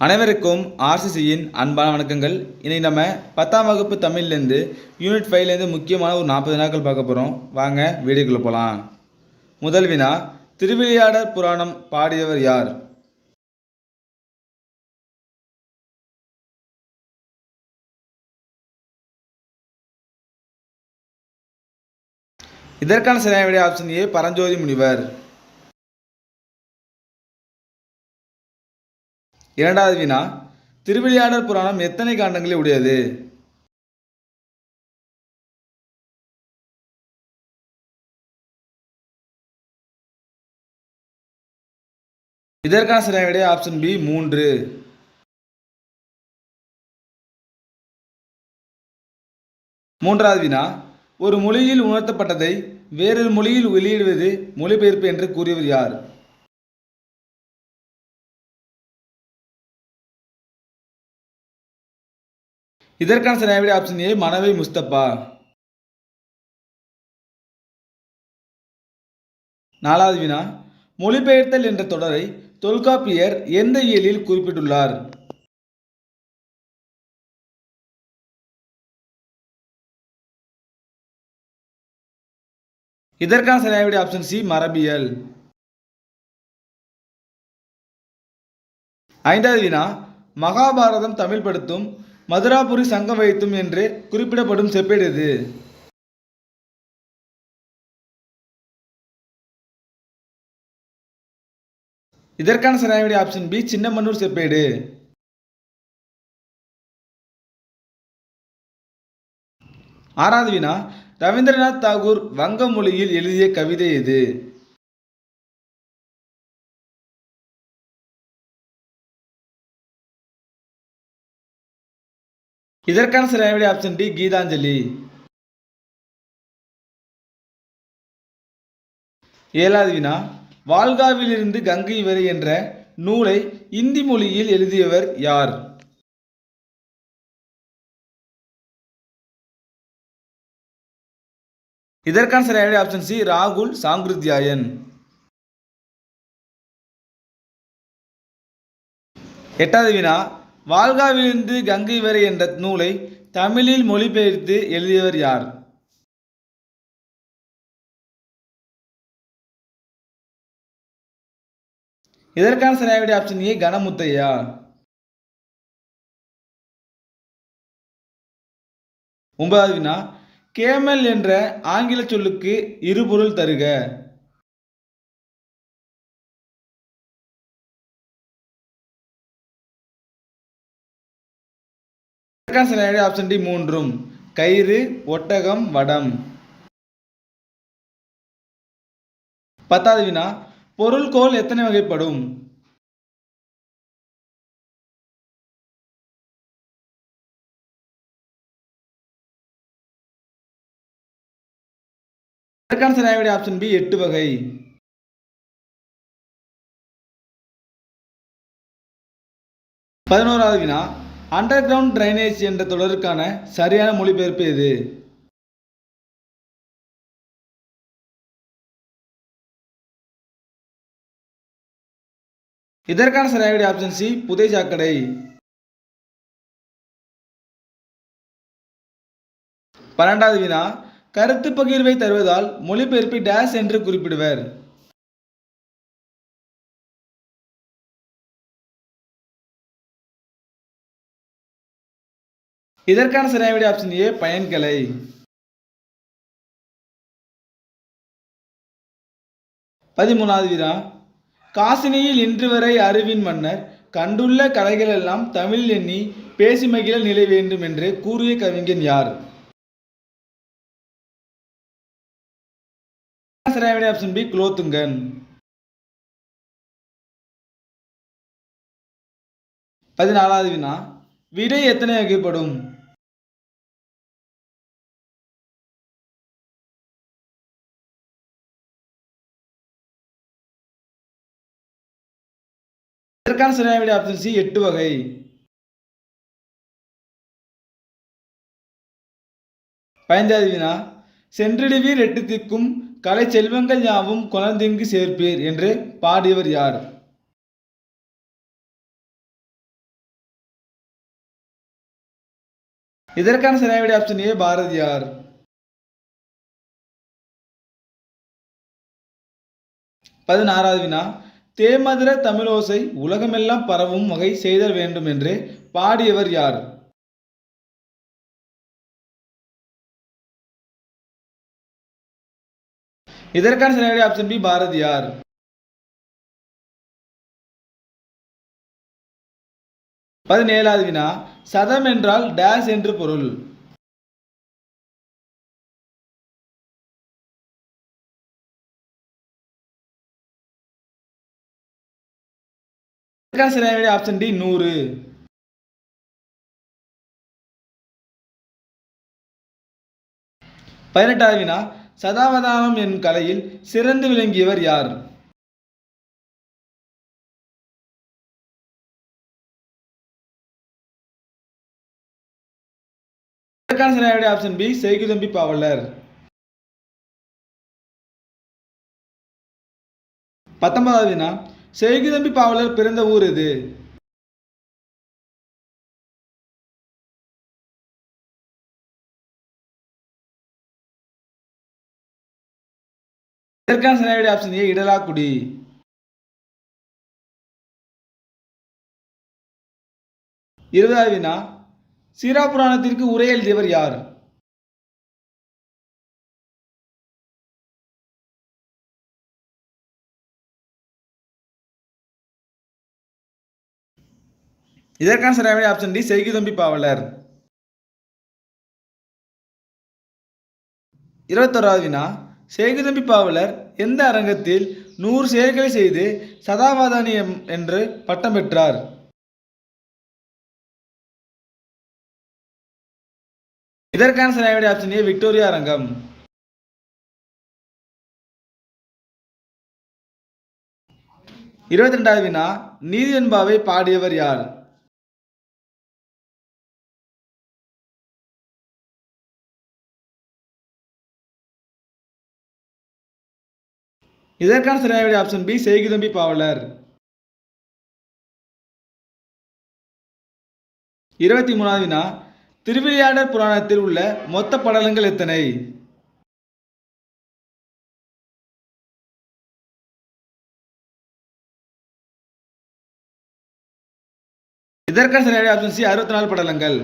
அனைவருக்கும் ஆர்சிசியின் அன்பான வணக்கங்கள். இன்னைக்கு நம்ம பத்தாம் வகுப்பு தமிழ்லேருந்து யூனிட் ஃபைவ்லேருந்து முக்கியமான ஒரு நாற்பது நாட்கள் பார்க்க போகிறோம் வாங்க வீடியோக்குள்ளே போகலாம் முதல் வினா திருவிளையாடர் புராணம் பாடியவர் யார்? இதற்கான சரியான விடை ஆப்ஷன் ஏ பரஞ்சோதி முனிவர். இரண்டாவது வினா திருவிளையாடல் புராணம் எத்தனை காண்டங்களை உடையது? இதற்கான சரியான விடை ஆப்ஷன் பி மூன்று. மூன்றாவது வினா ஒரு மொழியில் உணர்த்தப்பட்டதை வேறொரு மொழியில் வெளியிடுவது மொழிபெயர்ப்பு என்று கூறியவர் யார்? இதற்கான சரியான ஆப்ஷன் ஏ மனவை முஸ்தபா. நாலாவது வினா மொழிபெயர்த்தல் என்ற தொடரை தொல்காப்பியர் எந்த இயலில் குறிப்பிட்டுள்ளார்? இதற்கான சரியான ஆப்ஷன் சி மரபியல். ஐந்தாவது வினா மகாபாரதம் தமிழ் படுத்தும் மதுராபுரி சங்கம் வைத்தும் என்று குறிப்பிடப்படும் செப்பேடு இது. இதற்கான சரியான விடை ஆப்ஷன் பி சின்னமன்னூர் செப்பேடு. ஆறாவது வினா ரவீந்திரநாத் தாகூர் வங்க மொழியில் எழுதிய கவிதை எது இதற்கான சரியான விடை ஆப்ஷன் டி கீதாஞ்சலி. ஏழாவது வினா வால்காவிலிருந்து கங்கை வரை என்ற நூலை இந்தி மொழியில் எழுதியவர் யார்? இதற்கான சரியான ஆப்ஷன் சி ராகுல் சாங்கிருத்யாயன் எட்டாவது வினா வால்காவிலிருந்து கங்கை வரை என்ற நூலை தமிழில் மொழிபெயர்த்து எழுதியவர் யார்? இதற்கான சரியான விடை ஆப்ஷன் ஏ கணமுத்தையா ஒன்பதாவது வினா கேமல் என்ற ஆங்கில சொல்லுக்கு இருபொருள் தருக. சரியான ஆப்ஷன் டி மூன்றும். கயிறு ஒட்டகம் வடம். பத்தாவது வினா பொருள்கோள் எத்தனை வகைப்படும்? இதற்கான சரியான ஆப்ஷன் பி எட்டு வகை. பதினோராவது வினா அண்டர் கிரவுண்ட் ட்ரைனேஜ் என்ற தொடருக்கான சரியான மொழிபெயர்ப்பு எது? இதற்கான சரியான ஆப்ஷன் சி புதை சாக்கடை. பன்னெண்டாவது வினா கருத்து பகிர்வை தருவதால் மொழிபெயர்ப்பை டேஸ் என்று குறிப்பிடுவர். இதற்கான சரியான ஆப்ஷன் ஏ பயன்களை. பதிமூணாவது வினா காசினியில் இன்று வரை அறிவின் மன்னர் கண்டுள்ள கலைகளெல்லாம் தமிழ் எண்ணி பேசி மகிழ நிலை வேண்டும் என்று கூறிய கவிஞன் யார்? சரியான ஆப்ஷன் பி குலோத்துங்கன். பதினாலாவது வினா விடை எத்தனை வகைப்படும்? இதற்கான சரியான ஆப்ஷன் சி எட்டு வகை. பயந்தாதி வினா சென்றிடுவீர் எட்டு திக்கும் கலை செல்வங்கள் யாவும் குழந்தைங்கு சேர்ப்பீர் என்று பாடியவர் யார்? இதற்கான சரியான ஆப்ஷன் ஏ பாரதியார் பதினாறாவது வினா தேமதுர தமிழோசை உலகமெல்லாம் பரவும் வகை செய்தல் வேண்டும் என்று பாடியவர் யார்? இதற்கான சரியான ஆப்ஷன் பி பாரதியார் பதினேழாவது வினா சதம் என்றால் டேஸ் என்று பொருள். இதற்கான சரியான விடை ஆப்ஷன் டி நூறு. பதினெட்டாவது வினா சதாவதானம் என்னும் கலையில் சிறந்து விளங்கியவர் யார்? இதற்கான சரியான ஆப்ஷன் பி செய்குதம்பி பாவலர் பத்தொன்பதாவது வினா செய்குதம்பி பாவலர் பிறந்த ஊர் எது? இதற்கான சரியான ஆப்ஷன் ஏ இடலாக்குடி. இருபதாவது வினா சீரா புராணத்திற்கு உரை எழுதியவர் யார்? இதற்கான சரியான ஆப்ஷன் டி செய்குதம்பி பாவலர். இருபத்தோராவது வினா. செய்குதம்பி பாவலர் எந்த அரங்கத்தில் நூறு செயல்களை செய்து சதாவாதானி என்று பட்டம் பெற்றார்? இதற்கான சரியான ஆப்ஷன் ஏ விக்டோரியா அரங்கம். இருபத்தி ரெண்டாவது வினா. நீதி என்பாவை பாடியவர் யார்? இதற்கான சரியான விடை ஆப்ஷன் பி செய்குதம்பி பாவலர். இருபத்தி மூணாவது வினா திருவிளையாடர் புராணத்தில் உள்ள மொத்த படலங்கள் எத்தனை? இதற்கான சரியான ஆப்ஷன் சி அறுபத்தி நாலு படலங்கள்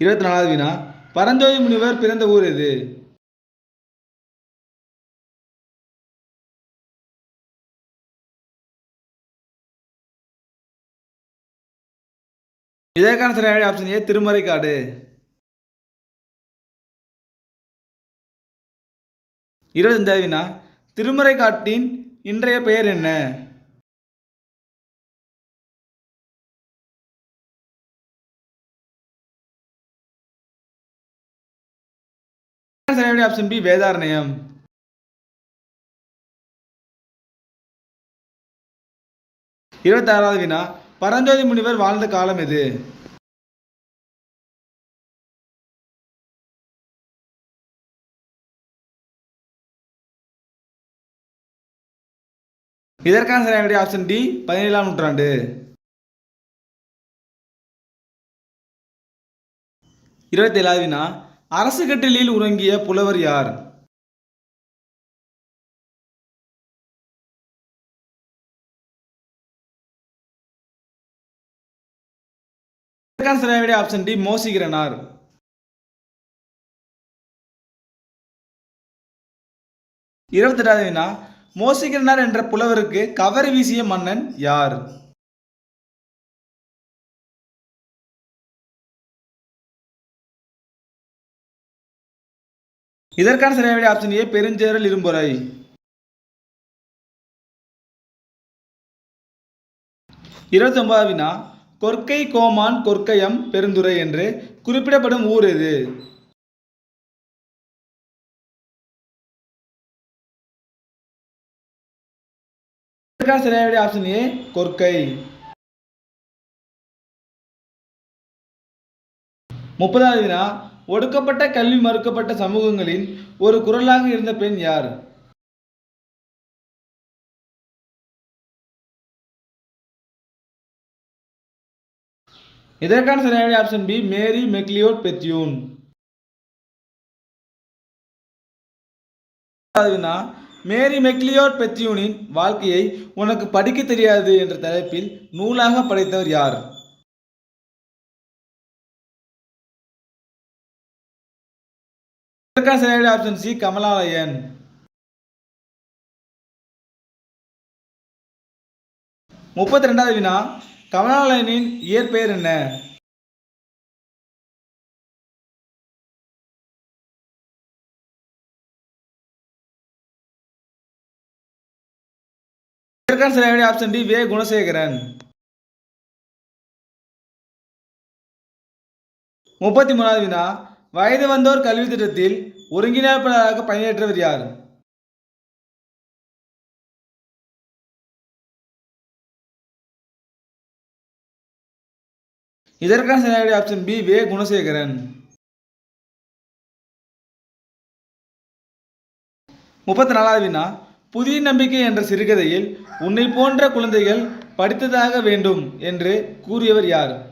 இருபத்தி நாலாவது வினா பரஞ்சோதி முனிவர் பிறந்த ஊர் எது? இதற்கான சரியான ஆப்ஷன் ஏ திருமறைக்காடு. இருபத்தஞ்சாவது வினா திருமறைக்காட்டின் இன்றைய பெயர் என்ன? சரியான ஆப்ஷன் பி வேதாரண்யம். இருபத்தி ஆறாவது வினா. பரஞ்சோதி முனிவர் வாழ்ந்த காலம் எது? இதற்கான சரியான ஆப்ஷன் டி பதினேழாம் நூற்றாண்டு. இருபத்தி ஏழாவது வினா. அரசு கட்டிலில் உறங்கிய புலவர் யார்? சரியான ஆப்ஷன் டி மோசிகிறனார். இருபத்தெட்டாவது வினா மோசிகிறனார் என்ற புலவருக்கு கவர் வீசிய மன்னன் யார்? இதற்கான சரியான விடை ஆப்ஷன் ஏ பெருஞ்சேரல் இரும்புரை இருபத்தி ஒன்பதாவது வினா கொற்கை கோமான் கொற்கையம் பெருந்துறை என்று குறிப்பிடப்படும் ஊர் எது? இதற்கான சரியான ஆப்ஷன் ஏ கொற்கை. முப்பதாவது வினா ஒடுக்கப்பட்ட கல்வி மறுக்கப்பட்ட சமூகங்களின் ஒரு குரலாக இருந்த பெண் யார்? இதற்கான சரியான option B Mary McLeod Bethune. அதுனா மேரி மெக்லியோட் பெத்யூனின் வாழ்க்கையை உனக்கு படிக்க தெரியாது என்ற தலைப்பில் நூலாக படைத்தவர் யார்? இதற்கான சரியான ஆப்ஷன் சி கமலாலயன். முப்பத்தி ரெண்டாவது வினா கமலாலயனின் இயற்பெயர் என்ன? இதற்கான சரியான ஆப்ஷன் டி வே. குணசேகரன். முப்பத்தி மூணாவது வினா வயது வந்தோர் கல்வி திட்டத்தில் ஒருங்கிணைப்பாளராக பணியேற்றவர் யார்? இதற்கான சரியான ஆப்ஷன் பி வே குணசேகரன். முப்பத்தி நாலாவது வினா. புதிய நம்பிக்கை என்ற சிறுகதையில் உன்னை போன்ற குழந்தைகள் படித்ததாக வேண்டும் என்று கூறியவர் யார்?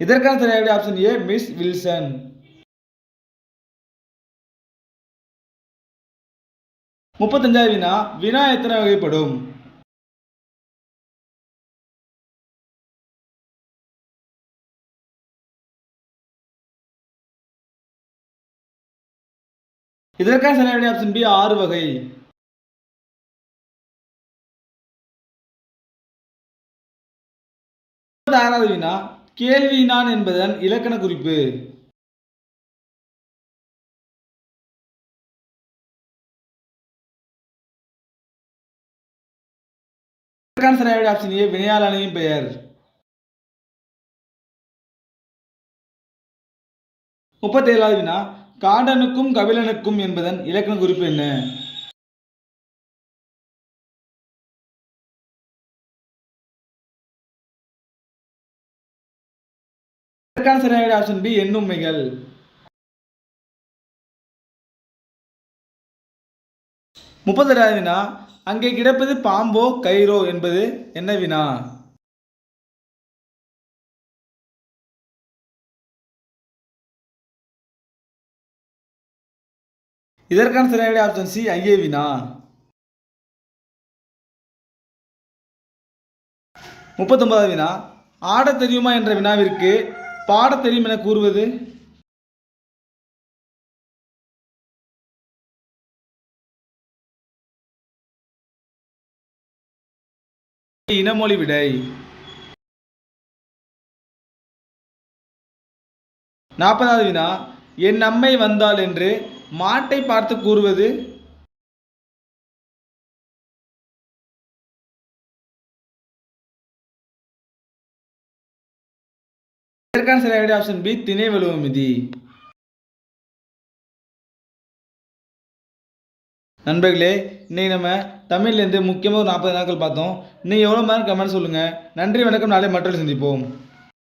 இதற்கான சரியான ஆப்ஷன் ஏ மிஸ் வில்சன் முப்பத்தஞ்சாவது வினா வினா எத்தனை வகைப்படும்? இதற்கான சரியான ஆப்ஷன் பி ஆறு வகை. ஆறாவது வினா கேள்வி நான் என்பதன் இலக்கண குறிப்பு. இதற்கான ஆப்ஷன் ஏ வினையாளனின் பெயர். முப்பத்தேழாவது வினா காண்டனுக்கும் கபிலனுக்கும் என்பதன் இலக்கண குறிப்பு என்ன? இதற்கான சரியான ஆப்ஷன் பி எண்ணுண்மைகள் முப்பத்தி ரெண்டாவது வினா. அங்கே கிடப்பது பாம்போ கயிறோ என்பது என்ன வினா? இதற்கான சரியான ஆப்ஷன் சி ஐயே வினா. முப்பத்தொன்பதாவது வினா. ஆட தெரியுமா என்ற வினாவிற்கு பாடத் தெரியும் என கூறுவது? இனமொழி விடை. நாற்பதாவது வினா என் அம்மை வந்தாள் என்று மாட்டை பார்த்து கூறுவது? இதற்கான சரியான ஆப்ஷன் பி திணை வலுவமிதி நண்பர்களே இன்னைக்கு நம்ம தமிழ்லேருந்து முக்கியமாக ஒரு நாற்பது நாட்கள் பார்த்தோம். இன்னைக்கு எவ்வளோ மாதிரி கமெண்ட் சொல்லுங்கள் நன்றி வணக்கம். நாளை மற்றொரு சந்திப்போம்.